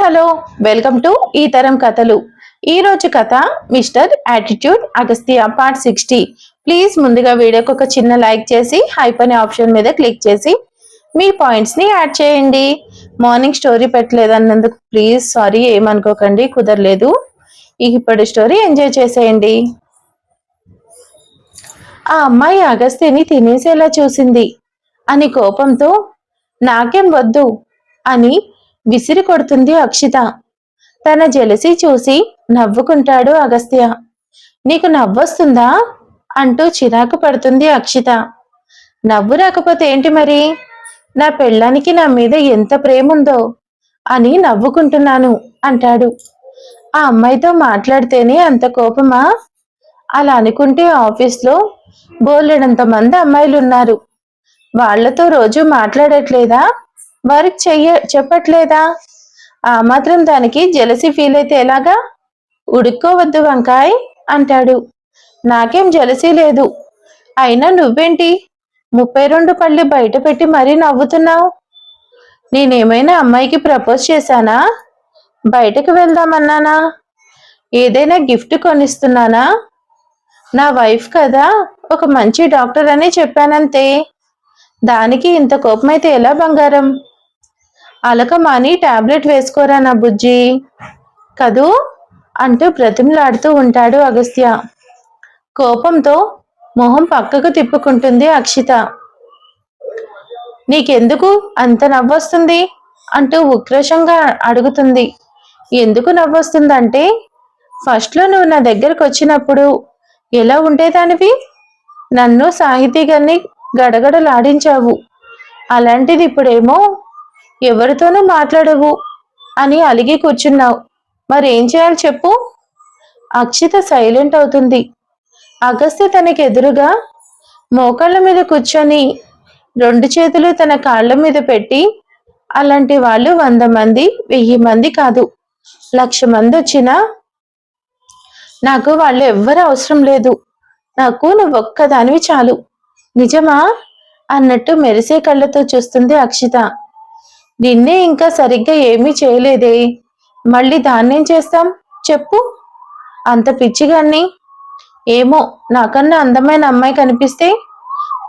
Hello welcome to ఈ తరం కథలు. ఈ రోజు కథ Mr attitude Agastya part sixty. Please ముందుగా వీడియోకి ఒక చిన్న లైక్ చేసి హైప్ అనే ఆప్షన్ మీద క్లిక్ చేసి మీ పాయింట్స్ని యాడ్ చేయండి. మార్నింగ్ స్టోరీ పెట్టలేదన్నందుకు ప్లీజ్ సారీ ఏమనుకోకండి కుదరలేదు. ఇప్పుడు స్టోరీ ఎంజాయ్ చేసేయండి. ఆ అమ్మాయి అగస్త్యని తినేసేలా చూసింది. అని కోపంతో నాకేం వద్దు అని విసిరి కొడుతుంది అక్షిత. తన జలసి చూసి నవ్వుకుంటాడు అగస్త్య. నీకు నవ్వొస్తుందా? అంటూ చిరాకు పడుతుంది అక్షిత. నవ్వు రాకపోతే ఏంటి మరి? నా పెళ్ళానికి నా మీద ఎంత ప్రేముందో అని నవ్వుకుంటున్నాను అంటాడు. ఆ అమ్మాయితో మాట్లాడితేనే అంత కోపమా? అలా అనుకుంటే ఆఫీస్లో బోలెడంత మంది అమ్మాయిలు ఉన్నారు వాళ్ళతో రోజు మాట్లాడట్లేదా? వారికి చెయ్య చెప్పట్లేదా? ఆ మాత్రం దానికి జలసి ఫీల్ అయితే ఎలాగా? ఉడుక్కోవద్దు వంకాయ్ అంటాడు. నాకేం జలసి లేదు. అయినా నువ్వేంటి? ముప్పై రెండు పళ్ళు బయట పెట్టి మరీ నవ్వుతున్నావు? నేనేమైనా అమ్మాయికి ప్రపోజ్ చేశానా? బయటకు వెళ్దామన్నానా? ఏదైనా గిఫ్ట్ కొనిస్తున్నానా? నా వైఫ్ కదా ఒక మంచి డాక్టర్ అని చెప్పానంతే. దానికి ఇంత కోపమైతే ఎలా బంగారం? అలకమాని టాబ్లెట్ వేసుకోరా నా బుజ్జి? కదూ? అంటూ బ్రతిమలాడుతూ ఉంటాడు అగస్త్య. కోపంతో మొహం పక్కకు తిప్పుకుంటుంది అక్షిత. నీకెందుకు అంత నవ్వొస్తుంది? అంటూ ఉక్రోషంగా అడుగుతుంది. ఎందుకు నవ్వొస్తుందంటే ఫస్ట్లో నువ్వు నా దగ్గరకు వచ్చినప్పుడు ఎలా ఉండేదానివి? నన్ను సాహితీ గారిని గడగడలాడించావు. అలాంటిది ఇప్పుడేమో ఎవరితోనూ మాట్లాడవు అని అలిగి కూర్చున్నావు. మరేం చేయాలి చెప్పు? అక్షిత సైలెంట్ అవుతుంది. అగస్త్య తనకి ఎదురుగా మోకాళ్ళ మీద కూర్చొని రెండు చేతులు తన కాళ్ళ మీద పెట్టి అలాంటి వాళ్ళు వంద మంది వెయ్యి మంది కాదు. లక్ష మంది వచ్చినా నాకు వాళ్ళు ఎవ్వరు అవసరం లేదు. నాకు నువ్వు ఒక్కదానివి చాలు. నిజమా? అన్నట్టు మెరిసే కళ్ళతో చూస్తుంది అక్షిత. నిన్నే ఇంకా సరిగ్గా ఏమీ చేయలేదే. మళ్ళీ దాన్నేం చేస్తాం? చెప్పు. అంత పిచ్చిగాన్ని. ఏమో నాకన్నా అందమైన అమ్మాయి కనిపిస్తే?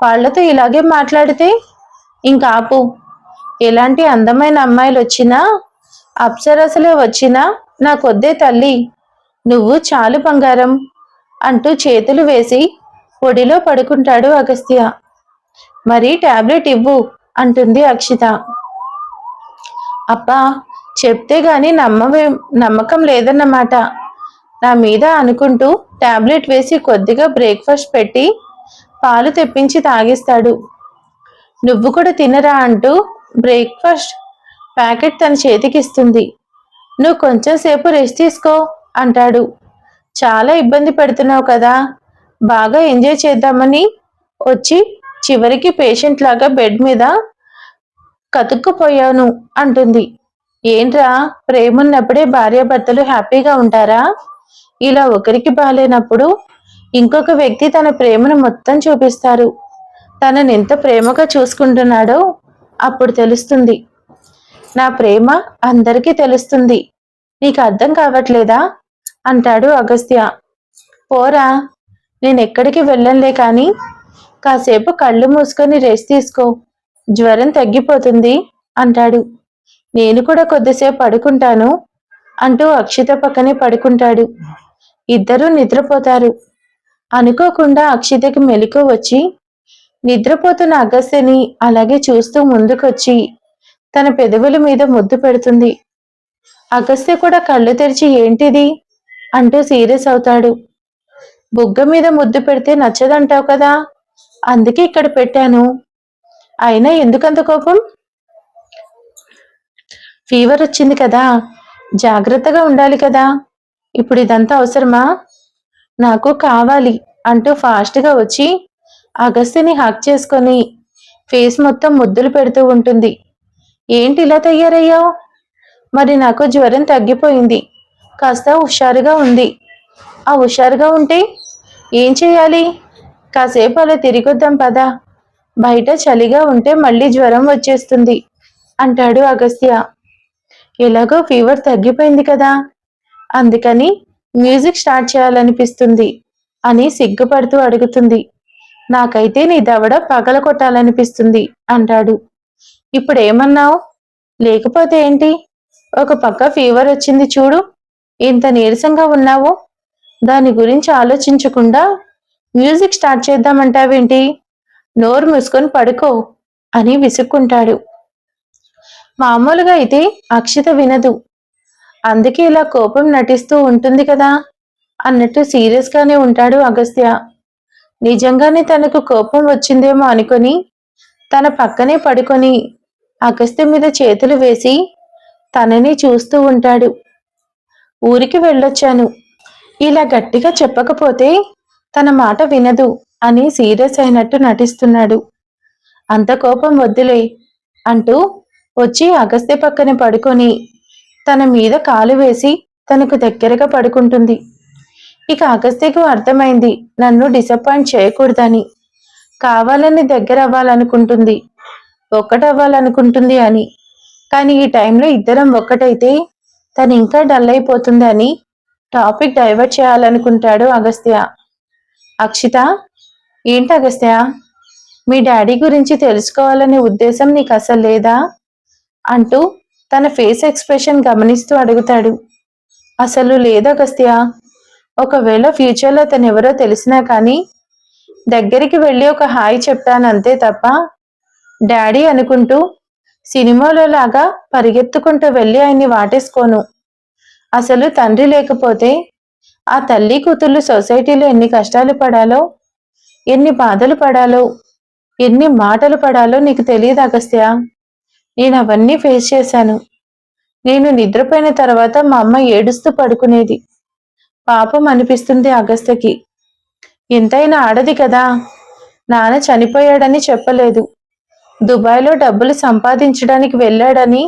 వాళ్ళతో ఇలాగే మాట్లాడితే? ఇంకా ఆపు. ఎలాంటి అందమైన అమ్మాయిలు వచ్చినా అప్సరసలే వచ్చినా నాకొద్దే తల్లి. నువ్వు చాలు బంగారం అంటూ చేతులు వేసి ఒడిలో పడుకుంటాడు అగస్త్య. మరి టాబ్లెట్ ఇవ్వు అంటుంది అక్షిత. అబ్బా చెప్తే గాని నమ్మవే నమ్మకం లేదన్నమాట. నా మీద అనుకుంటూ టాబ్లెట్ వేసి కొద్దిగా బ్రేక్ఫాస్ట్ పెట్టి పాలు తెప్పించి తాగిస్తాడు. నువ్వు కూడా తినరా అంటూ బ్రేక్ఫాస్ట్ ప్యాకెట్ తన చేతికిస్తుంది. నువ్వు కొంచెం సేపు రెస్ట్ తీసుకో అంటాడు. చాలా ఇబ్బంది పెడుతున్నావు కదా బాగా ఎంజాయ్ చేద్దామని వచ్చి చివరికి పేషెంట్ లాగా బెడ్ మీద కతుక్కుపోయాను అంటుంది. ఏంట్రా ప్రేమున్నప్పుడే భార్యాభర్తలు హ్యాపీగా ఉంటారా? ఇలా ఒకరికి బాలేనప్పుడు ఇంకొక వ్యక్తి తన ప్రేమను మొత్తం చూపిస్తారు. తనని ఎంత ప్రేమగా చూసుకుంటున్నాడో అప్పుడు తెలుస్తుంది. నా ప్రేమ అందరికీ తెలుస్తుంది. నీకు అర్థం కావట్లేదా? అంటాడు అగస్త్య. పోరా నేను ఎక్కడికి వెళ్ళంలే కానీ కాసేపు కళ్ళు మూసుకొని రెస్ట్ తీసుకో. జ్వరం తగ్గిపోతుంది అంటాడు. నేను కూడా కొద్దిసేపు పడుకుంటాను అంటూ అక్షిత పక్కనే పడుకుంటాడు. ఇద్దరూ నిద్రపోతారు. అనుకోకుండా అక్షితకి మెలకు వచ్చి నిద్రపోతున్న అగస్త్యని అలాగే చూస్తూ ముందుకొచ్చి తన పెదవుల మీద ముద్దు పెడుతుంది. అగస్త్య కూడా కళ్ళు తెరిచి ఏంటిది? అంటూ సీరియస్ అవుతాడు. బుగ్గ మీద ముద్దు పెడితే నచ్చదంటావు కదా? అందుకే ఇక్కడ పెట్టాను. అయినా ఎందుకంత కోపం? ఫీవర్ వచ్చింది కదా. జాగ్రత్తగా ఉండాలి కదా. ఇప్పుడు ఇదంతా అవసరమా? నాకు కావాలి అంటూ ఫాస్ట్గా వచ్చి అగస్త్యని హక్ చేసుకొని ఫేస్ మొత్తం ముద్దులు పెడుతూ ఉంటుంది. ఏంటి ఇలా తయారయ్యావు? మరి నాకు జ్వరం తగ్గిపోయింది. కాస్త హుషారుగా ఉంది. ఆ హుషారుగా ఉంటే ఏం చేయాలి? కాసేపు అలా తిరిగొద్దాం పదా. బయట చలిగా ఉంటే మళ్ళీ జ్వరం వచ్చేస్తుంది అంటాడు అగస్త్య. ఎలాగో ఫీవర్ తగ్గిపోయింది కదా. అందుకని మ్యూజిక్ స్టార్ట్ చేయాలనిపిస్తుంది అని సిగ్గుపడుతూ అడుగుతుంది. నాకైతే నీ దవడ పగల కొట్టాలనిపిస్తుంది అంటాడు. ఇప్పుడు ఏమన్నావు లేకపోతే ఏంటి? ఒక పక్క ఫీవర్ వచ్చింది చూడు. ఇంత నీరసంగా ఉన్నావు. దాని గురించి ఆలోచించకుండా మ్యూజిక్ స్టార్ట్ చేద్దామంటావేంటి? నోరు మూసుకొని పడుకో అని విసుక్కుంటాడు. మామూలుగా అయితే అక్షిత వినదు. అందుకే ఇలా కోపం నటిస్తూ ఉంటుంది కదా అన్నట్టు సీరియస్గానే ఉంటాడు అగస్త్య. నిజంగానే తనకు కోపం వచ్చిందేమో అనుకొని తన పక్కనే పడుకొని అగస్త్య మీద చేతులు వేసి తనని చూస్తూ ఉంటాడు. ఊరికి వెళ్ళొచ్చాను. ఇలా గట్టిగా చెప్పకపోతే తన మాట వినదు. అని సీరియస్ అయినట్టు నటిస్తున్నాడు. అంత కోపం వద్దులే అంటూ వచ్చి అగస్త్య పక్కన పడుకొని తన మీద కాలు వేసి తనకు దగ్గరగా పడుకుంటుంది. ఇక అగస్త్యకు అర్థమైంది నన్ను డిసప్పాయింట్ చేయకూడదని. కావాలని దగ్గర అవ్వాలనుకుంటుంది ఒక్కటవ్వాలనుకుంటుంది అని. కానీ ఈ టైంలో ఇద్దరం ఒక్కటైతే తను ఇంకా డల్ అయిపోతుంది అని టాపిక్ డైవర్ట్ చేయాలనుకుంటాడు అగస్త్య. అక్షిత ఏంటి అగస్త్య? మీ డాడీ గురించి తెలుసుకోవాలనే ఉద్దేశం నీకు అసలు లేదా? అంటూ తన ఫేస్ ఎక్స్ప్రెషన్ గమనిస్తూ అడుగుతాడు. అసలు లేదు అగస్త్య. ఒకవేళ ఫ్యూచర్లో తను ఎవరో తెలిసినా కానీ దగ్గరికి వెళ్ళి ఒక హాయ్ చెప్తాను అంతే తప్ప డాడీ అనుకుంటూ సినిమాలో లాగా పరిగెత్తుకుంటూ వెళ్ళి ఆయన్ని వాటేసుకోను. అసలు తండ్రి లేకపోతే ఆ తల్లి కూతుళ్ళు సొసైటీలో ఎన్ని కష్టాలు పడాలో ఎన్ని బాధలు పడాలో ఎన్ని మాటలు పడాలో నీకు తెలియదు అగస్త్య. నేను అవన్నీ ఫేస్ చేశాను. నేను నిద్రపోయిన తర్వాత మా అమ్మ ఏడుస్తూ పడుకునేది. పాపం అనిపిస్తుంది అగస్త్యకి. ఎంతైనా ఆడది కదా నాన్న చనిపోయాడని చెప్పలేదు. దుబాయ్లో డబ్బులు సంపాదించడానికి వెళ్ళాడని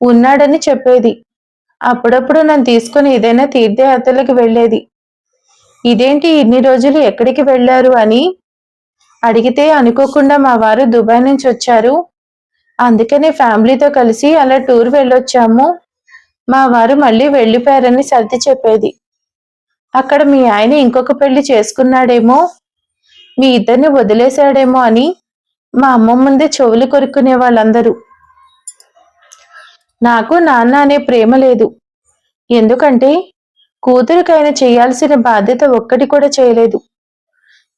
ఉన్నాడని చెప్పేది. అప్పుడప్పుడు నన్ను తీసుకుని ఏదైనా తీర్థయాత్రలకు వెళ్ళేది. ఇదేంటి ఇన్ని రోజులు ఎక్కడికి వెళ్ళారు అని? అడిగితే అనుకోకుండా మా వారు దుబాయ్ నుంచి వచ్చారు. అందుకనే ఫ్యామిలీతో కలిసి అలా టూర్ వెళ్ళొచ్చాము. మా వారు మళ్ళీ వెళ్ళిపోయారని సర్ది చెప్పేది. అక్కడ మీ ఆయన ఇంకొక పెళ్ళి చేసుకున్నాడేమో? మీ ఇద్దరిని వదిలేశాడేమో అని మా అమ్మ ముందే చెవులు కొరుక్కునే వాళ్ళందరూ. నాకు నాన్న అనే ప్రేమ లేదు. ఎందుకంటే కూతురికైనా చేయాల్సిన బాధ్యత ఒక్కటి కూడా చేయలేదు.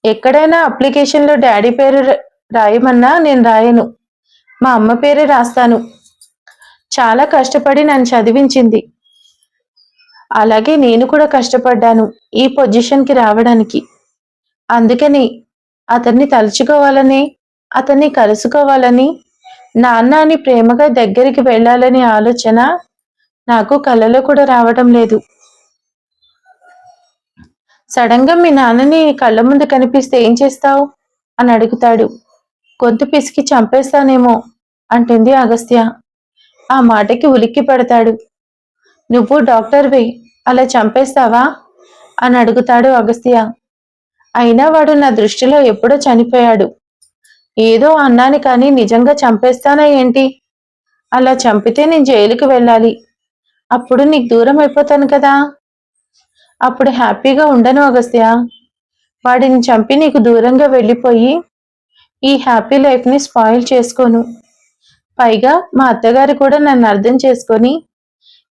ఎక్కడైనా అప్లికేషన్లో డాడీ పేరు రాయమన్నా నేను రాయను. మా అమ్మ పేరే రాస్తాను. చాలా కష్టపడి నన్ను చదివించింది. అలాగే నేను కూడా కష్టపడ్డాను ఈ పొజిషన్కి రావడానికి. అందుకని అతన్ని తలుచుకోవాలని అతన్ని కలుసుకోవాలని నాన్న అని ప్రేమగా దగ్గరికి వెళ్ళాలనే ఆలోచన నాకు కలలో కూడా రావడం లేదు. సడన్గా మీ నాన్నని కళ్ళ ముందు కనిపిస్తే ఏం చేస్తావు? అని అడుగుతాడు. గొంతు పిసికి చంపేస్తానేమో అంటుంది అగస్త్య ఆ మాటకి ఉలిక్కి పెడతాడు. నువ్వు డాక్టర్వి అలా చంపేస్తావా? అని అడుగుతాడు అగస్త్య అయినా వాడు నా దృష్టిలో ఎప్పుడో చనిపోయాడు. ఏదో అన్నాను కానీ నిజంగా చంపేస్తానా ఏంటి? అలా చంపితే నేను జైలుకి వెళ్ళాలి. అప్పుడు నీకు దూరం అయిపోతాను కదా? అప్పుడు హ్యాపీగా ఉండను అగస్త్య. వాడిని చంపి నీకు దూరంగా వెళ్ళిపోయి ఈ హ్యాపీ లైఫ్ని స్పాయిల్ చేసుకోను. పైగా మా అత్తగారు కూడా నన్ను అర్థం చేసుకొని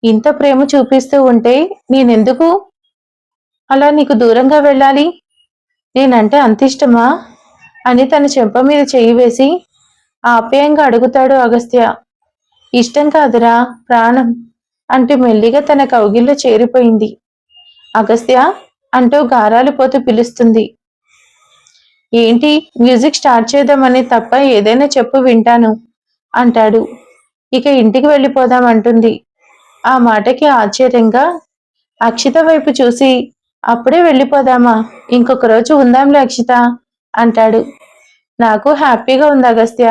ఇంత ప్రేమ చూపిస్తూ ఉంటే నేనెందుకు అలా నీకు దూరంగా వెళ్ళాలి? నేనంటే అంత ఇష్టమా? అని తన చెంప మీద చెయ్యి వేసి ఆప్యాయంగా అడుగుతాడు అగస్త్య. ఇష్టం కాదురా ప్రాణం అంటూ మెల్లిగా తన కౌగిల్లో చేరిపోయింది. అగస్త్య అంటూ గారాలు పోతూ పిలుస్తుంది. ఏంటి మ్యూజిక్ స్టార్ట్ చేద్దామని తప్ప ఏదైనా చెప్పు వింటాను అంటాడు. ఇక ఇంటికి వెళ్ళిపోదాం అంటుంది. ఆ మాటకి ఆశ్చర్యంగా అక్షిత వైపు చూసి అప్పుడే వెళ్ళిపోదామా ఇంకొక రోజు ఉందాంలే అక్షిత అంటాడు. నాకు హ్యాపీగా ఉంది అగస్త్య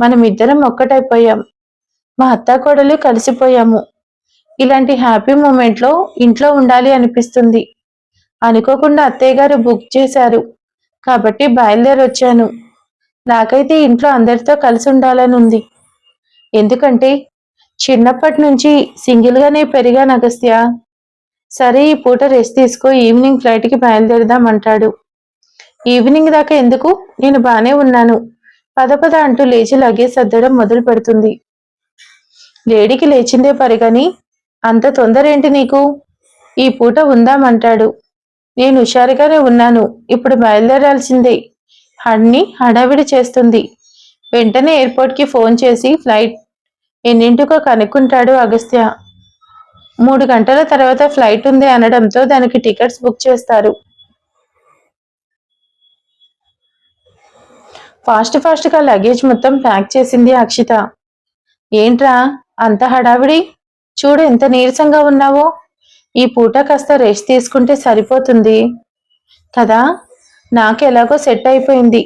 మనం ఇద్దరం ఒక్కటైపోయాం. మా అత్త కోడలు కలిసిపోయాము. ఇలాంటి హ్యాపీ మూమెంట్లో ఇంట్లో ఉండాలి అనిపిస్తుంది. అనుకోకుండా అత్తయ్య గారు బుక్ చేశారు. కాబట్టి బయలుదేరి వచ్చాను నాకైతే ఇంట్లో అందరితో కలిసి ఉండాలని ఉంది ఎందుకంటే చిన్నప్పటి నుంచి సింగిల్గానే పెరిగాను అగస్త్య. సరే ఈ పూట రెస్ట్ తీసుకో ఈవినింగ్ ఫ్లైట్కి బయలుదేరదాం అంటాడు ఈవినింగ్ దాకా ఎందుకు? నేను బాగానే ఉన్నాను. పద పద అంటూ లేచి లగేజ్ సర్దడం మొదలు పెడుతుంది లేడీకి లేచిందే పరిగని అంత తొందర ఏంటి నీకు? ఈ పూట ఉందామంటాడు. నేను హుషారుగానే ఉన్నాను. ఇప్పుడు బయలుదేరాల్సిందే. హడ్ని హడావిడి చేస్తుంది. వెంటనే ఎయిర్పోర్ట్కి ఫోన్ చేసి ఫ్లైట్ ఎన్నింటికో కనుక్కుంటాడు అగస్త్య. మూడు గంటల తర్వాత ఫ్లైట్ ఉంది అనడంతో దానికి టికెట్స్ బుక్ చేస్తారు. ఫాస్ట్ ఫాస్ట్గా లగేజ్ మొత్తం ప్యాక్ చేసింది అక్షిత. ఏంట్రా? అంత హడావిడి? చూడు ఎంత నీరసంగా ఉన్నావో. ఈ పూట కాస్త రెస్ట్ తీసుకుంటే సరిపోతుంది. కదా నాకు ఎలాగో సెట్ అయిపోయింది.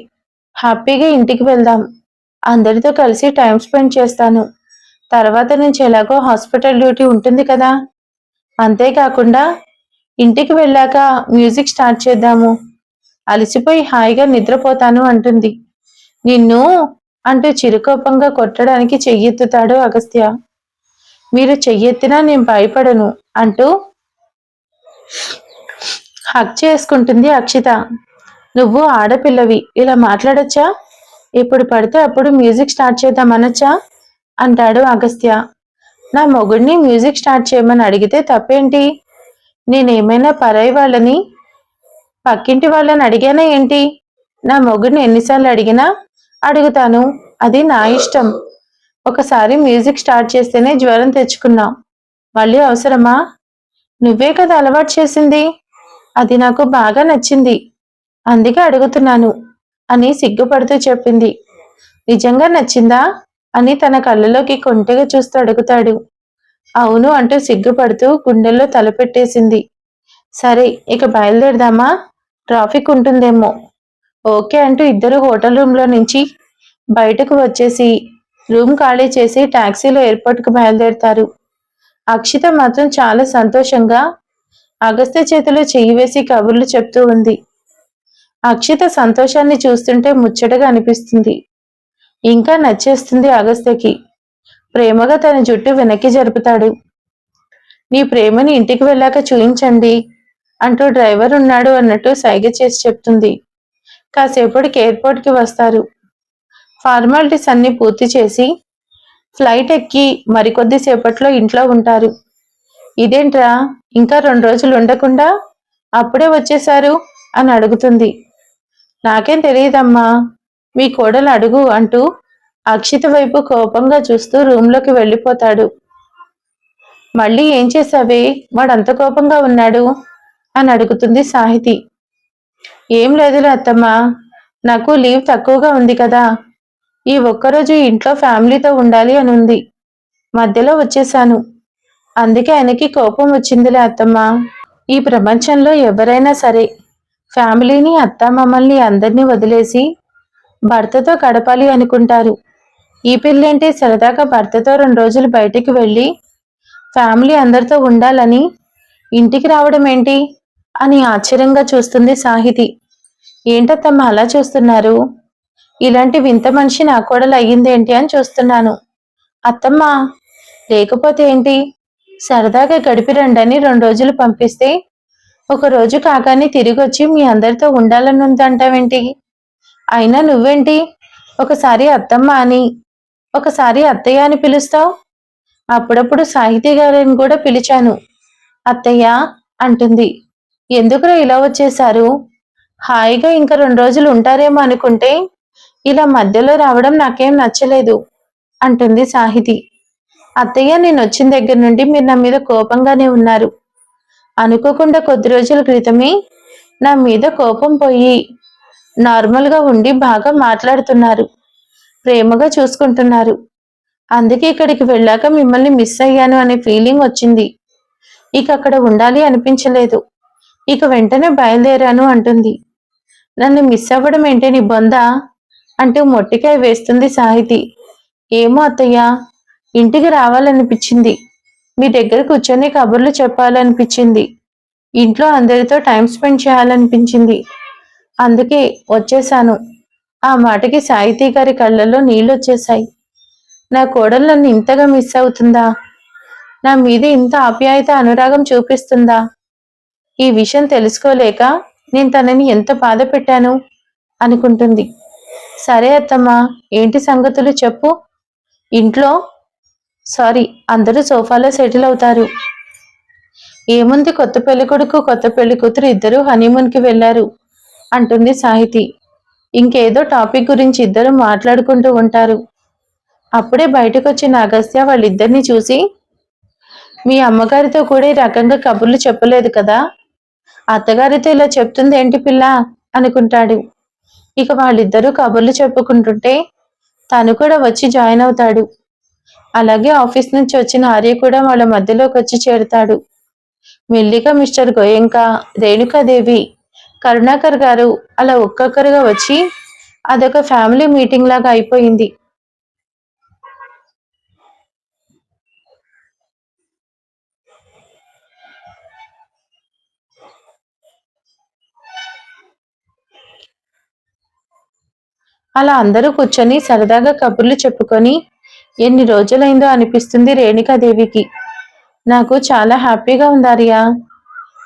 హ్యాపీగా ఇంటికి వెళ్దాం. అందరితో కలిసి టైం స్పెండ్ చేస్తాను. తర్వాత నుంచి ఎలాగో హాస్పిటల్ డ్యూటీ ఉంటుంది కదా. అంతేకాకుండా ఇంటికి వెళ్ళాక మ్యూజిక్ స్టార్ట్ చేద్దాము. అలసిపోయి హాయిగా నిద్రపోతాను అంటుంది. నిన్ను అంటూ చిరుకోపంగా కొట్టడానికి చెయ్యెత్తుతాడు అగస్త్య. మీరు చెయ్యెత్తినా నేను భయపడను అంటూ హక్ చేసుకుంటుంది అక్షిత. నువ్వు ఆడపిల్లవి ఇలా మాట్లాడచ్చా? ఇప్పుడు పడితే అప్పుడు మ్యూజిక్ స్టార్ట్ చేద్దామనొచ్చా? అంటాడు అగస్త్య. నా మొగుడిని మ్యూజిక్ స్టార్ట్ చేయమని అడిగితే తప్పేంటి? నేనేమైనా పరాయి వాళ్ళని? పక్కింటి వాళ్ళని అడిగానా ఏంటి? నా మొగుడిని ఎన్నిసార్లు అడిగినా అడుగుతాను. అది నా ఇష్టం. ఒకసారి మ్యూజిక్ స్టార్ట్ చేస్తేనే జ్వరం తెచ్చుకున్నాం. మళ్ళీ అవసరమా? నువ్వే కదా అలవాటు చేసింది? అది నాకు బాగా నచ్చింది. అందుకే అడుగుతున్నాను అని సిగ్గుపడుతూ చెప్పింది. నిజంగా నచ్చిందా? అని తన కళ్ళలోకి కొంటెగా చూస్తూ అడుగుతాడు. అవును అంటూ సిగ్గుపడుతూ గుండెల్లో తలపెట్టేసింది. సరే ఇక బయలుదేరదామా? ట్రాఫిక్ ఉంటుందేమో. ఓకే అంటూ ఇద్దరు హోటల్ రూమ్లో నుంచి బయటకు వచ్చేసి రూమ్ ఖాళీ చేసి టాక్సీలో ఎయిర్పోర్ట్కి బయలుదేరుతారు. అక్షిత మాత్రం చాలా సంతోషంగా అగస్త్య చేతిలో చెయ్యి వేసి కబుర్లు చెప్తూ ఉంది. అక్షిత సంతోషాన్ని చూస్తుంటే ముచ్చటగా అనిపిస్తుంది. ఇంకా నచ్చేస్తుంది అగస్త్యకి. ప్రేమగా తన జుట్టు వెనక్కి జరుపుతాడు. నీ ప్రేమని ఇంటికి వెళ్ళాక చూయించండి అంటూ డ్రైవర్ ఉన్నాడు అన్నట్టు సైగ చేసి చెప్తుంది. కాసేపటికి ఎయిర్పోర్ట్కి వస్తారు. ఫార్మాలిటీస్ అన్ని పూర్తి చేసి ఫ్లైట్ ఎక్కి మరికొద్ది సేపట్లో ఇంట్లో ఉంటారు. ఇదేంట్రా? ఇంకా రెండు రోజులు ఉండకుండా అప్పుడే వచ్చేశారు అని అడుగుతుంది. నాకేం తెలియదమ్మా. మీ కోడలు అడుగు అంటూ అక్షిత వైపు కోపంగా చూస్తూ రూమ్లోకి వెళ్ళిపోతాడు. మళ్ళీ ఏం చేశావే? వాడంత కోపంగా ఉన్నాడు అని అడుగుతుంది సాహితి. ఏం లేదులే అత్తమ్మా. నాకు లీవ్ తక్కువగా ఉంది కదా. ఈ ఒక్కరోజు ఇంట్లో ఫ్యామిలీతో ఉండాలి అని ఉంది. మధ్యలో వచ్చేసాను అందుకే ఆయనకి కోపం వచ్చిందిలే అత్తమ్మ. ఈ ప్రపంచంలో ఎవరైనా సరే ఫ్యామిలీని అత్త మమ్మల్ని అందరినీ వదిలేసి భర్తతో గడపాలి అనుకుంటారు. ఈ పిల్లేంటి సరదాగా భర్తతో రెండు రోజులు బయటికి వెళ్ళి ఫ్యామిలీ అందరితో ఉండాలని ఇంటికి రావడం ఏంటి? అని ఆశ్చర్యంగా చూస్తుంది సాహితి. ఏంటత్తమ్మ అలా చూస్తున్నారు? ఇలాంటి వింత మనిషి నా కోడలు అయ్యిందేంటి అని చూస్తున్నాను. అత్తమ్మ లేకపోతే ఏంటి? సరదాగా గడిపి రండని రెండు రోజులు పంపిస్తే ఒక రోజు కాగానే తిరిగి వచ్చి మీ అందరితో ఉండాలని ఉందంటావేంటి? అయినా నువ్వేంటి? ఒకసారి అత్తమ్మ అని ఒకసారి అత్తయ్య అని పిలుస్తావు? అప్పుడప్పుడు సాహితీ గారిని కూడా పిలిచాను. అత్తయ్య అంటుంది ఎందుకురా ఇలా వచ్చేశారు? హాయిగా ఇంకా రెండు రోజులు ఉంటారేమో అనుకుంటే ఇలా మధ్యలో రావడం నాకేం నచ్చలేదు అంటుంది సాహితి. అత్తయ్య నేను వచ్చిన దగ్గర నుండి మీరు నా మీద కోపంగానే ఉన్నారు. అనుకోకుండా కొద్ది రోజుల క్రితమే నా మీద కోపం పోయి నార్మల్గా ఉండి బాగా మాట్లాడుతున్నారు ప్రేమగా చూసుకుంటున్నారు. అందుకే ఇక్కడికి వెళ్ళాక మిమ్మల్ని మిస్ అయ్యాను అనే ఫీలింగ్ వచ్చింది. ఇక అక్కడ ఉండాలి అనిపించలేదు. ఇక వెంటనే బయలుదేరాను అంటుంది. నన్ను మిస్ అవ్వడం ఏంటి నీ అంటూ మొట్టికాయ వేస్తుంది సాహితి. ఏమో అత్తయ్య ఇంటికి రావాలనిపించింది. మీ దగ్గర కూర్చొని కబుర్లు చెప్పాలనిపించింది. ఇంట్లో అందరితో టైం స్పెండ్ చేయాలనిపించింది. అందుకే వచ్చేసాను ఆ మాటకి సాహితీ గారి కళ్ళల్లో నీళ్ళు వచ్చేసాయి నా కోడలు నన్ను ఇంతగా మిస్ అవుతుందా? నా మీద ఇంత ఆప్యాయత అనురాగం చూపిస్తుందా? ఈ విషయం తెలుసుకోలేక నేను తనని ఎంత బాధ పెట్టాను అనుకుంటుంది. సరే అత్తమ్మా ఏంటి సంగతులు చెప్పు. ఇంట్లో సారీ అందరూ సోఫాలో సెటిల్ అవుతారు. ఏముంది కొత్త పెళ్ళికొడుకు కొత్త పెళ్ళి కూతురు హనీమూన్కి వెళ్ళారు అంటుంది సాహితి. ఇంకేదో టాపిక్ గురించి ఇద్దరు మాట్లాడుకుంటూ ఉంటారు. అప్పుడే బయటకు వచ్చిన అగస్త్య వాళ్ళిద్దరిని చూసి మీ అమ్మగారితో కూడా ఈ రకంగా కబుర్లు చెప్పలేదు కదా? అత్తగారితో ఇలా చెప్తుంది ఏంటి పిల్ల? అనుకుంటాడు. ఇక వాళ్ళిద్దరూ కబుర్లు చెప్పుకుంటుంటే తను కూడా వచ్చి జాయిన్ అవుతాడు. అలాగే ఆఫీస్ నుంచి వచ్చిన ఆర్య కూడా వాళ్ళ మధ్యలోకి వచ్చి చేరుతాడు. మెల్లిగా మిస్టర్ గోయంక రేణుకాదేవి కరుణాకర్ గారు అలా ఒక్కొక్కరుగా వచ్చి అదొక ఫ్యామిలీ మీటింగ్ లాగా అయిపోయింది. అలా అందరూ కూర్చొని సరదాగా కబుర్లు చెప్పుకొని ఎన్ని రోజులైందో అనిపిస్తుంది రేణుకాదేవికి. నాకు చాలా హ్యాపీగా ఉందారియా.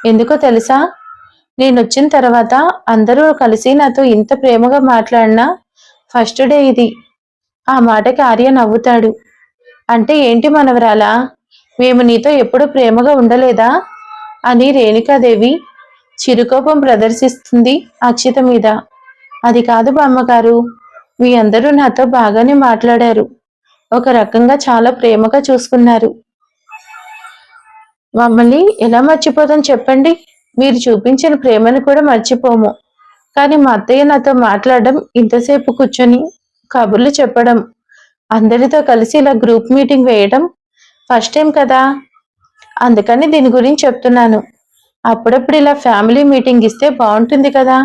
ఎందుకో తెలుసా? నేను వచ్చిన తర్వాత అందరూ కలిసి నాతో ఇంత ప్రేమగా మాట్లాడినా ఫస్ట్ డే ఇది. ఆ మాటకి ఆర్య నవ్వుతాడు. అంటే ఏంటి మనవరాలా? మేము నీతో ఎప్పుడు ప్రేమగా ఉండలేదా? అని రేణుకాదేవి చిరుకోపం ప్రదర్శిస్తుంది అక్షిత మీద. అది కాదు బామ్మగారు. మీ అందరూ నాతో బాగానే మాట్లాడారు. ఒక రకంగా చాలా ప్రేమగా చూసుకున్నారు. మమ్మల్ని ఎలా మర్చిపోతాం చెప్పండి? మీరు చూపించిన ప్రేమను కూడా మర్చిపోము. కానీ మా అత్తయ్య నాతో మాట్లాడడం ఇంతసేపు కూర్చొని కబుర్లు చెప్పడం అందరితో కలిసి ఇలా గ్రూప్ మీటింగ్ వేయడం ఫస్ట్ టైం కదా. అందుకని దీని గురించి చెప్తున్నాను. అప్పుడప్పుడు ఇలా ఫ్యామిలీ మీటింగ్ ఇస్తే బాగుంటుంది కదా.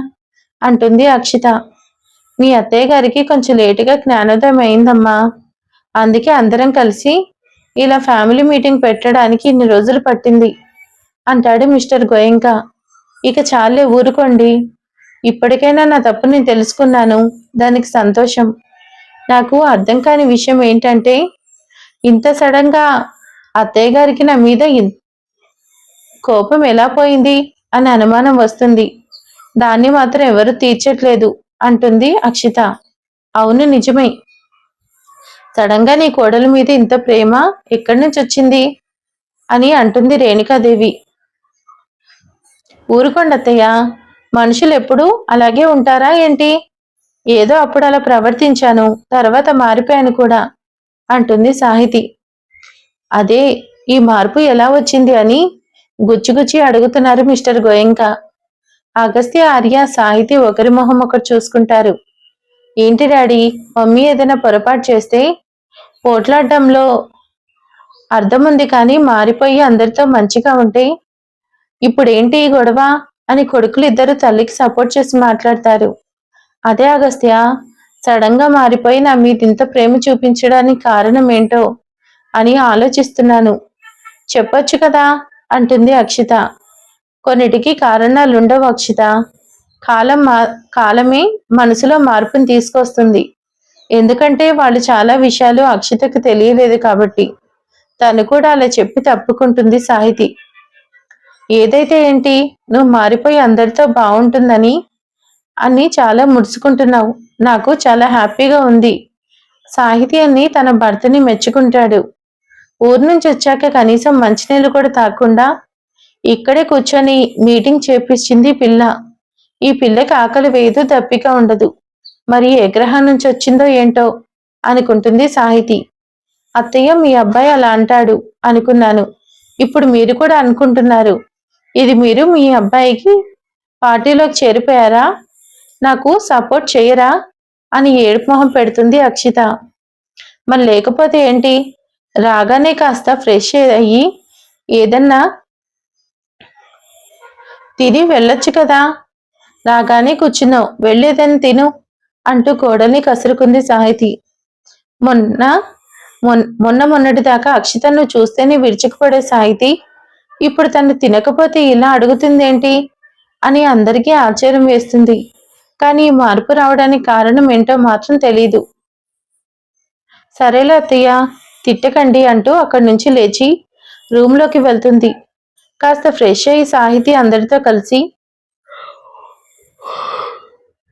అంటుంది అక్షిత. మీ అత్తయ్య గారికి కొంచెం లేటుగా జ్ఞానోదయం అయిందమ్మా. అందుకే అందరం కలిసి ఇలా ఫ్యామిలీ మీటింగ్ పెట్టడానికి ఇన్ని రోజులు పట్టింది అంటాడు మిస్టర్ గోయంక. ఇక చాలే ఊరుకోండి. ఇప్పటికైనా నా తప్పు నేను తెలుసుకున్నాను. దానికి సంతోషం. నాకు అర్థం కాని విషయం ఏంటంటే ఇంత సడన్గా అత్తయ్య గారికి నా మీద కోపం ఎలా పోయింది? అని అనుమానం వస్తుంది. దాన్ని మాత్రం ఎవరు తీర్చట్లేదు అంటుంది అక్షిత. అవును నిజమే. సడన్గా నీ కోడల మీద ఇంత ప్రేమ ఎక్కడి నుంచి వచ్చింది? అని అంటుంది రేణుకాదేవి. ఊరుకోండత్తయ్య మనుషులు ఎప్పుడు అలాగే ఉంటారా ఏంటి? ఏదో అప్పుడు అలా ప్రవర్తించాను తర్వాత మారిపోయాను కూడా అంటుంది సాహితి. అదే ఈ మార్పు ఎలా వచ్చింది అని గుచ్చిగుచ్చి అడుగుతున్నారు మిస్టర్ గోయంకా. అగస్త్య ఆర్య సాహితి ఒకరి మొహం ఒకరు చూసుకుంటారు. ఏంటి డాడీ మమ్మీ ఏదైనా పొరపాటు చేస్తే? పోట్లాడడంలో అర్థం ఉంది కానీ మారిపోయి అందరితో మంచిగా ఉంటే? ఇప్పుడేంటి ఈ గొడవ? అని కొడుకులు ఇద్దరు తల్లికి సపోర్ట్ చేసి మాట్లాడతారు. అదే అగస్త్య సడన్గా మారిపోయి నా మీద ఇంత ప్రేమ చూపించడానికి కారణం ఏంటో అని ఆలోచిస్తున్నాను. చెప్పొచ్చు కదా అంటుంది అక్షిత. కొన్నిటికి కారణాలుండవు అక్షిత. కాలం మా కాలమే మనసులో మార్పును తీసుకొస్తుంది. ఎందుకంటే వాళ్ళు చాలా విషయాలు అక్షితకు తెలియలేదు కాబట్టి. తను కూడా అలా చెప్పి తప్పుకుంటుంది సాహితి. ఏదైతే ఏంటి? నువ్వు మారిపోయి అందరితో బాగుంటుందని అని చాలా ముడుచుకుంటున్నావు. నాకు చాలా హ్యాపీగా ఉంది. సాహితి అని తన భర్తని మెచ్చుకుంటాడు. ఊరు నుంచి వచ్చాక కనీసం మంచినీళ్ళు కూడా తాకుండా ఇక్కడే కూర్చొని మీటింగ్ చేపించింది పిల్ల. ఈ పిల్లకి ఆకలి వేయదు దప్పిక ఉండదు. మరి ఏ గ్రహం నుంచి వచ్చిందో ఏంటో అనుకుంటుంది సాహితి. అత్తయ్య మీ అబ్బాయి అలా అంటాడు అనుకున్నాను. ఇప్పుడు మీరు కూడా అనుకుంటున్నారు. ఇది మీరు మీ అబ్బాయికి పార్టీలోకి చేరిపోయారా? నాకు సపోర్ట్ చేయరా? అని ఏడుపు మొహం పెడుతుంది అక్షిత. మరి లేకపోతే ఏంటి? రాగానే కాస్త ఫ్రెష్ అయ్యి ఏదన్నా తిని వెళ్ళొచ్చు కదా. రాగానే కూర్చున్నావు. వెళ్ళేదని తిను అంటూ కోడల్ని కసురుకుంది సాహితి. మొన్న మొన్న మొన్నటి దాకా అక్షితను చూస్తేనే విరుచుకుపడే సాహితి. ఇప్పుడు తను తినకపోతే ఇలా అడుగుతుందేంటి అని అందరికీ ఆశ్చర్యం వేస్తుంది. కానీ మార్పు రావడానికి కారణం ఏంటో మాత్రం తెలీదు. సరేలే అత్తయ్య తిట్టకండి అంటూ అక్కడి నుంచి లేచి రూమ్లోకి వెళ్తుంది. కాస్త ఫ్రెష్ అయ్యి సాహితీ అందరితో కలిసి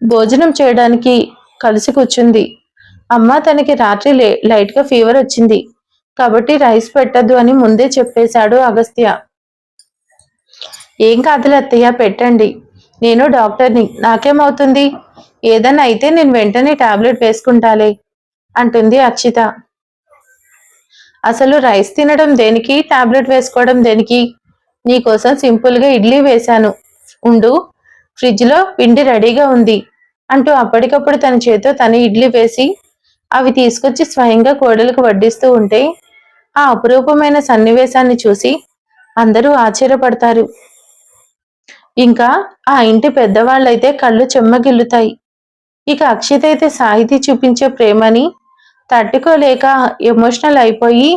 భోజనం చేయడానికి కలిసి కూర్చుంది. అమ్మ తనకి రాత్రి లైట్గా ఫీవర్ వచ్చింది. కాబట్టి రైస్ పెట్టద్దు అని ముందే చెప్పేశాడు అగస్త్య. ఏం కాదులే అత్తయ్య పెట్టండి. నేను డాక్టర్ని. నాకేమవుతుంది? ఏదన్నా అయితే నేను వెంటనే టాబ్లెట్ వేసుకుంటాలే అంటుంది అక్షిత. అసలు రైస్ తినడం దేనికి? టాబ్లెట్ వేసుకోవడం దేనికి? నీకోసం సింపుల్గా ఇడ్లీ వేశాను. ఉండు ఫ్రిడ్జ్లో పిండి రెడీగా ఉంది అంటూ అప్పటికప్పుడు తన చేతితో తన ఇడ్లీ వేసి అవి తీసుకొచ్చి స్వయంగా కోడలకు వడ్డిస్తూ ఉంటే ఆ అపురూపమైన సన్నివేశాన్ని చూసి అందరూ ఆశ్చర్యపడతారు. ఇంకా ఆ ఇంటి పెద్దవాళ్ళైతే కళ్ళు చెమ్మగిల్లుతాయి. ఇక అక్షిత అయితే సాహితీ చూపించే ప్రేమని తట్టుకోలేక ఎమోషనల్ అయిపోయి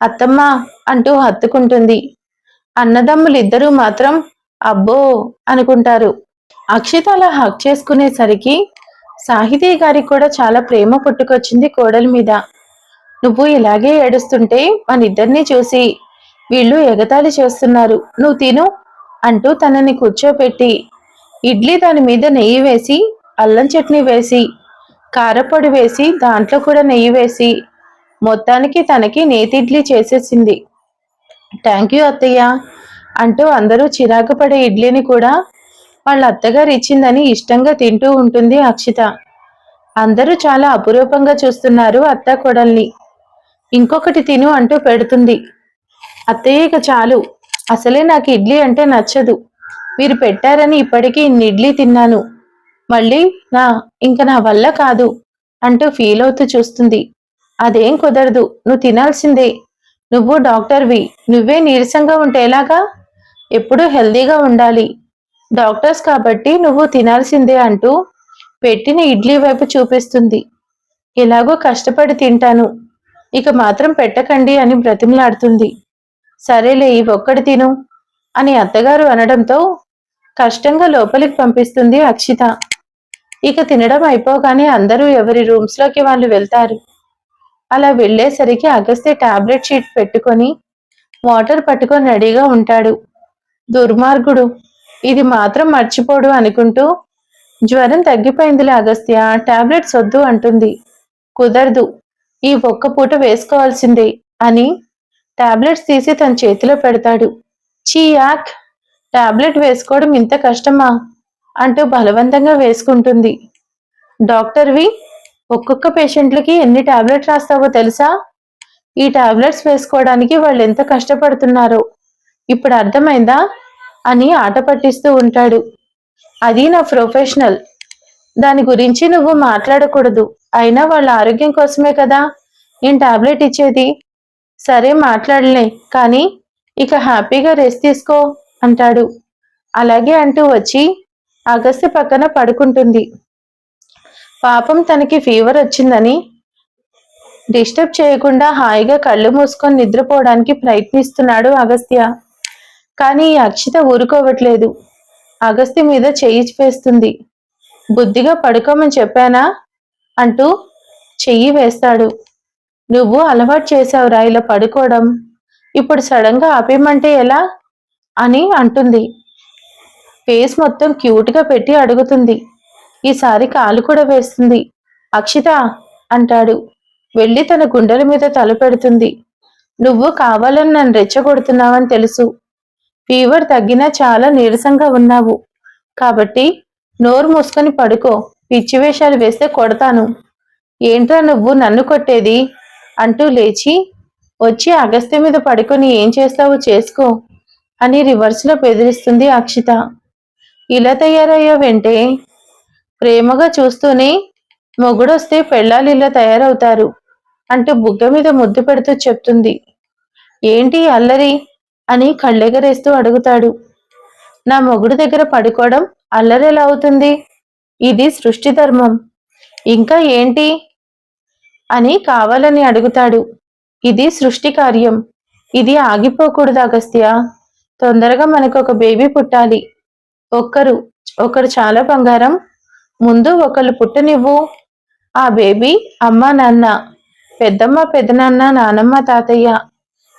అత్తమ్మ అంటూ హత్తుకుంటుంది. అన్నదమ్ములిద్దరూ మాత్రం అబ్బో అనుకుంటారు. అక్షిత అలా హక్ చేసుకునేసరికి సాహితీ గారికి కూడా చాలా ప్రేమ పుట్టుకొచ్చింది కోడల మీద. నువ్వు ఇలాగే ఏడుస్తుంటే మన ఇద్దరిని చూసి వీళ్ళు ఎగతాళి చేస్తున్నారు. నువ్వు తిను అంటూ తనని కూర్చోపెట్టి ఇడ్లీ దాని మీద నెయ్యి వేసి అల్లం చట్నీ వేసి కారపొడి వేసి దాంట్లో కూడా నెయ్యి వేసి మొత్తానికి తనకి నేతిడ్లీ చేసేసింది. థ్యాంక్ యూ అత్తయ్య. అంటూ అందరూ చిరాకు పడే ఇడ్లీని కూడా వాళ్ళ అత్తగారు ఇచ్చిందని ఇష్టంగా తింటూ ఉంటుంది అక్షిత. అందరూ చాలా అపురూపంగా చూస్తున్నారు అత్త కొడల్ని. ఇంకొకటి తిను అంటూ పెడుతుంది. అత్తయ్య ఇక చాలు. అసలే నాకు ఇడ్లీ అంటే నచ్చదు. మీరు పెట్టారని ఇప్పటికీ ఇన్ని ఇడ్లీ తిన్నాను. మళ్ళీ నా ఇంక నా వల్ల కాదు అంటూ ఫీల్ అవుతూ చూస్తుంది. అదేం కుదరదు. నువ్వు తినాల్సిందే. నువ్వు డాక్టర్వి నువ్వే నీరసంగా ఉంటే ఎలాగా? ఎప్పుడూ హెల్దీగా ఉండాలి. డాక్టర్స్ కాబట్టి నువ్వు తినాల్సిందే అంటూ పెట్టిన ఇడ్లీ వైపు చూపిస్తుంది. ఎలాగో కష్టపడి తింటాను. ఇక మాత్రం పెట్టకండి అని బ్రతిమలాడుతుంది. సరేలే ఈ ఒక్కటి తిను అని అత్తగారు అనడంతో కష్టంగా లోపలికి పంపిస్తుంది అక్షిత. ఇక తినడం అయిపోగానే అందరూ ఎవరి రూమ్స్లోకి వాళ్ళు వెళ్తారు. అలా వెళ్ళేసరికి అగస్త్య టాబ్లెట్ షీట్ పెట్టుకొని వాటర్ పట్టుకొని రెడీగా ఉంటాడు. దుర్మార్గుడు ఇది మాత్రం మర్చిపోడు అనుకుంటూ జ్వరం తగ్గిపోయిందిలే అగస్త్య టాబ్లెట్స్ వద్దు అంటుంది. కుదరదు ఈ ఒక్క పూట వేసుకోవాల్సిందే అని టాబ్లెట్స్ తీసి తన చేతిలో పెడతాడు. చీ యాక్ టాబ్లెట్ వేసుకోవడం ఇంత కష్టమా? అంటూ బలవంతంగా వేసుకుంటుంది. డాక్టర్వి ఒక్కొక్క పేషెంట్లకి ఎన్ని టాబ్లెట్స్ రాస్తావో తెలుసా? ఈ టాబ్లెట్స్ వేసుకోవడానికి వాళ్ళు ఎంత కష్టపడుతున్నారో? ఇప్పుడు అర్థమైందా? అని ఆట పట్టిస్తూ ఉంటాడు. అది నా ప్రొఫెషనల్. దాని గురించి నువ్వు మాట్లాడకూడదు. అయినా వాళ్ళ ఆరోగ్యం కోసమే కదా నేను టాబ్లెట్ ఇచ్చేది. సరే మాట్లాడలే. కానీ ఇక హ్యాపీగా రెస్ట్ తీసుకో అంటాడు. అలాగే అంటూ వచ్చి అగస్త్య పక్కన పడుకుంటుంది. పాపం తనకి ఫీవర్ వచ్చిందని డిస్టర్బ్ చేయకుండా హాయిగా కళ్ళు మూసుకొని నిద్రపోవడానికి ప్రయత్నిస్తున్నాడు అగస్త్య. కానీ ఈ అక్షిత ఊరుకోవట్లేదు. అగస్త్య మీద చెయ్యి వేస్తుంది. బుద్ధిగా పడుకోమని చెప్పానా? అంటూ చెయ్యి వేస్తాడు. నువ్వు అలవాటు చేసావురా ఇలా పడుకోవడం. ఇప్పుడు సడన్గా ఆపేయమంటే ఎలా? అని అంటుంది. ఫేస్ మొత్తం క్యూట్గా పెట్టి అడుగుతుంది. ఈసారి కాలు కూడా వేస్తుంది. అక్షిత అంటాడు. వెళ్ళి తన గుండెల మీద తల పెడుతుంది. నువ్వు కావాలని నన్ను రెచ్చగొడుతున్నావని తెలుసు. ఫీవర్ తగ్గినా చాలా నీరసంగా ఉన్నావు. కాబట్టి నోరు మూసుకొని పడుకో. పిచ్చి వేషాలు వేస్తే కొడతాను. ఏంట్రా నువ్వు నన్ను కొట్టేది? అంటూ లేచి వచ్చి అగస్త్య మీద పడుకొని ఏం చేస్తావో చేసుకో అని రివర్స్లో బెదిరిస్తుంది అక్షిత. ఇలా తయారయ్యావంటే ప్రేమగా చూస్తూనే మొగుడొస్తే పెళ్ళాలు ఇలా తయారవుతారు అంటూ బుగ్గ మీద ముద్దు పెడుతూ చెప్తుంది. ఏంటి అల్లరి? అని కళ్ళెగరేస్తూ అడుగుతాడు. నా మొగుడు దగ్గర పడుకోవడం అల్లరి ఎలా అవుతుంది? ఇది సృష్టి ధర్మం. ఇంకా ఏంటి? అని కావాలని అడుగుతాడు. ఇది సృష్టి కార్యం. ఇది ఆగిపోకూడదు అగస్త్య. తొందరగా మనకు ఒక బేబీ పుట్టాలి. ఒక్కరు ఒకరు చాలా బంగారం ముందు ఒకళ్ళు పుట్టనివ్వు. ఆ బేబీ అమ్మా నాన్న పెద్దమ్మ పెదనాన్న నానమ్మ తాతయ్య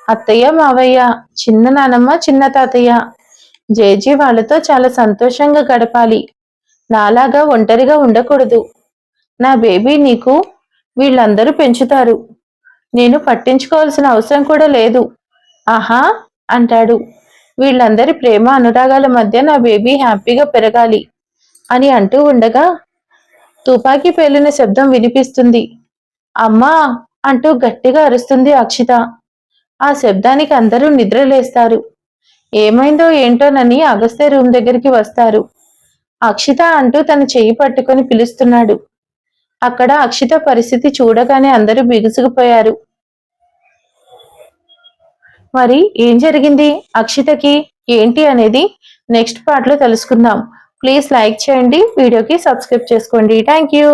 అత్తయ్య మావయ్య చిన్న నానమ్మ చిన్న తాతయ్య. జేజీ వాళ్ళతో చాలా సంతోషంగా గడపాలి. నాలాగా ఒంటరిగా ఉండకూడదు. నా బేబీ నీకు వీళ్ళందరూ పెంచుతారు. నేను పట్టించుకోవాల్సిన అవసరం కూడా లేదు. ఆహా అంటాడు. వీళ్ళందరి ప్రేమ అనురాగాల మధ్య నా బేబీ హ్యాపీగా పెరగాలి. అని అంటూ ఉండగా తుపాకీ పేలిన శబ్దం వినిపిస్తుంది. అమ్మా! అంటూ గట్టిగా అరుస్తుంది అక్షిత. ఆ శబ్దానికి అందరూ నిద్రలేస్తారు ఏమైందో ఏంటోనని అగస్త్య రూమ్ దగ్గరికి వస్తారు. అక్షిత అంటూ తన చెయ్యి పట్టుకొని పిలుస్తున్నాడు. అక్కడ అక్షిత పరిస్థితి చూడగానే అందరూ బిగుసుకుపోయారు. మరి ఏం జరిగింది? అక్షితకి ఏంటి అనేది నెక్స్ట్ పార్ట్ తెలుసుకుందాం. ప్లీజ్ లైక్ చేయండి వీడియోకి సబ్స్క్రైబ్ చేసుకోండి. Thank you